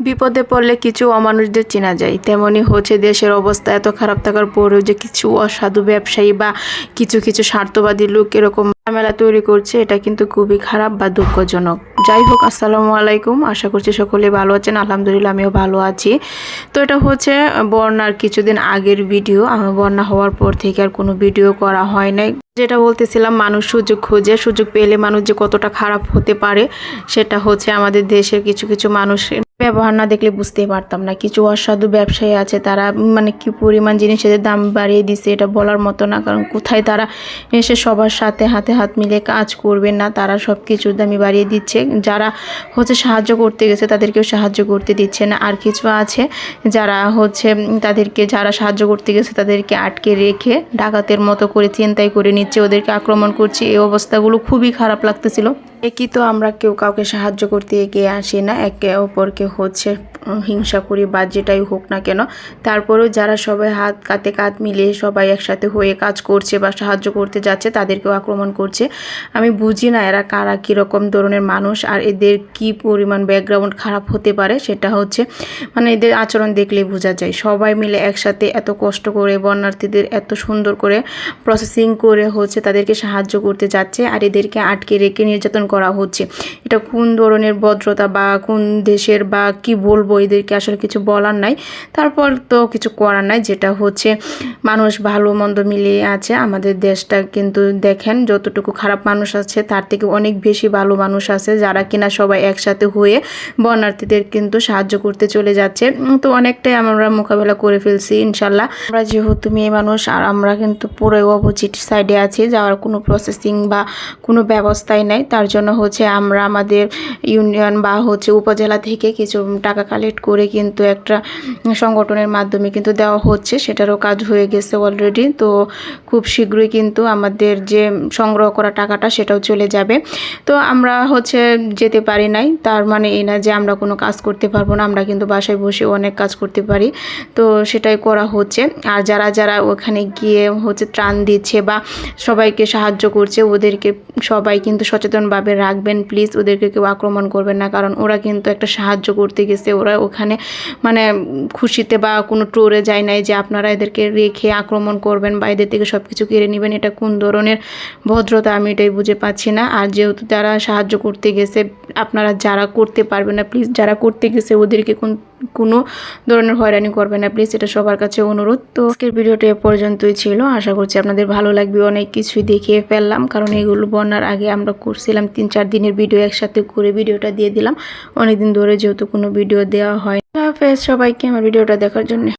বিপদে পড়লে কিছু অমানুষদের চেনা যায়। তেমনই হচ্ছে দেশের অবস্থা এত খারাপ থাকার পরেও যে কিছু অসাধু ব্যবসায়ী বা কিছু কিছু স্বার্থবাদী লোক এরকম ঝামেলা তৈরি করছে, এটা কিন্তু খুবই খারাপ বা দুঃখজনক। যাই হোক, আসসালামু আলাইকুম। আশা করছি সকলে ভালো আছেন। আলহামদুলিল্লাহ, আমিও ভালো আছি। তো এটা হচ্ছে বন্যার কিছুদিন আগের ভিডিও। আমার বন্যা হওয়ার পর থেকে আর কোনো ভিডিও করা হয় নাই। যেটা বলতেছিলাম, মানুষ সুযোগ খোঁজে। সুযোগ পেলে মানুষ যে কতটা খারাপ হতে পারে, সেটা হচ্ছে আমাদের দেশের কিছু কিছু মানুষের ব্যবহার না দেখলে বুঝতেই পারতাম না। কিছু অসাধু ব্যবসায়ী আছে, তারা মানে কি পরিমাণ জিনিসের দাম বাড়িয়ে দিছে, এটা বলার মতো না। কারণ কোথায় তারা এসে সবার সাথে হাতে হাত মিলে কাজ করবে না, তারা সব কিছুর দামই বাড়িয়ে দিচ্ছে। যারা হচ্ছে সাহায্য করতে গেছে, তাদেরকেও সাহায্য করতে দিচ্ছে না। আর কিছু আছে যারা হচ্ছে তাদেরকে, যারা সাহায্য করতে গেছে, তাদেরকে আটকে রেখে ডাকাতের মতো করে, চিন্তাই করে নিচ্ছে। ওদেরকে আক্রমণ করছে। এই অবস্থাগুলো খুবই খারাপ লাগতেছিল। একই তো আমরা কেউ কাউকে সাহায্য করতে এগিয়ে আসি না একে অপরকে হচ্ছে হিংসা করি বা যেটাই হোক না কেন। তারপরেও যারা সবাই হাত কাতে কাত মিলিয়ে সবাই একসাথে হয়ে কাজ করছে বা সাহায্য করতে যাচ্ছে, তাদেরকেও আক্রমণ করছে। আমি বুঝি না এরা কারা, কীরকম ধরনের মানুষ আর এদের কি পরিমাণ ব্যাকগ্রাউন্ড খারাপ হতে পারে সেটা হচ্ছে মানে এদের আচরণ দেখলেই বোঝা যায়। সবাই মিলে একসাথে এত কষ্ট করে, বন্যার্থীদের এত সুন্দর করে প্রসেসিং করে হচ্ছে তাদেরকে সাহায্য করতে যাচ্ছে আর এদেরকে আটকে রেখে নির্যাতন করা হচ্ছে। এটা কোন ধরনের ভদ্রতা বা কোন দেশের বা কি বলব এদেরকে আসলে কিছু বলার নাই। তারপর তো কিছু করার নাই, যেটা হচ্ছে মানুষ ভালো মন্দ মিলিয়ে আছে। আমাদের দেশটা কিন্তু দেখেন যতটুকু খারাপ মানুষ আছে, তার থেকে অনেক বেশি ভালো মানুষ আছে, যারা কিনা সবাই একসাথে হয়ে বন্যার্থীদের কিন্তু সাহায্য করতে চলে যাচ্ছে। তো অনেকটাই আমরা মোকাবেলা করে ফেলছি, ইনশাল্লাহ। আমরা যেহেতু মেয়ে মানুষ, আর আমরা কিন্তু পুরো অপোজিট সাইডে আছি, যাওয়ার কোনো প্রসেসিং বা কোনো ব্যবস্থাই নাই। তার জন্য হচ্ছে আমরা আমাদের ইউনিয়ন বা হচ্ছে উপজেলা থেকে কিছু টাকা কালেক্ট করে কিন্তু একটা সংগঠনের মাধ্যমে কিন্তু দেওয়া হচ্ছে, সেটারও কাজ হয়ে গেছে অলরেডি তো খুব শীঘ্রই কিন্তু আমাদের যে সংগ্রহ করা টাকাটা সেটাও চলে যাবে। তো আমরা হচ্ছে যেতে পারি নাই, তার মানে এই না যে আমরা কোনো কাজ করতে পারব না, আমরা কিন্তু বাসায় বসে অনেক কাজ করতে পারি। তো সেটাই করা হচ্ছে। আর যারা যারা ওখানে গিয়ে হচ্ছে ত্রাণ দিচ্ছে বা সবাইকে সাহায্য করছে, ওদেরকে সবাই কিন্তু সচেতনভাবে রাখবেন। প্লিজ ওদেরকে কেউ আক্রমণ করবেন না, কারণ ওরা কিন্তু একটা সাহায্য করতে গেছে, ওরা ওখানে মানে খুশিতে বা কোনো ট্যুরে যায় নাই যে আপনারা এদেরকে রেখে আক্রমণ করবেন বা এদের থেকে সব কিছু কেড়ে নেবেন, এটা কোন ধরনের ভদ্রতা আমি এটাই বুঝে পাচ্ছি না। আর যেহেতু তারা সাহায্য করতে গেছে, আপনারা যারা করতে পারবেন না প্লিজ যারা করতে গেছে, ওদেরকে কোন কোনো ধরনের হয়রানি করবে না। প্লিজ, এটা সবার কাছে অনুরোধ। তো আজকের ভিডিওটি এ পর্যন্তই ছিল। আশা করছি আপনাদের ভালো লাগবে। অনেক কিছুই দেখিয়ে ফেললাম। কারণ এগুলো বন্যার আগে আমরা করছিলাম তিন, চার দিনের ভিডিও একসাথে করে ভিডিওটা দিয়ে দিলাম। অনেকদিন ধরে যেহেতু কোনো ভিডিও দেওয়া হয় সবাইকে আমার ভিডিওটা দেখার জন্য।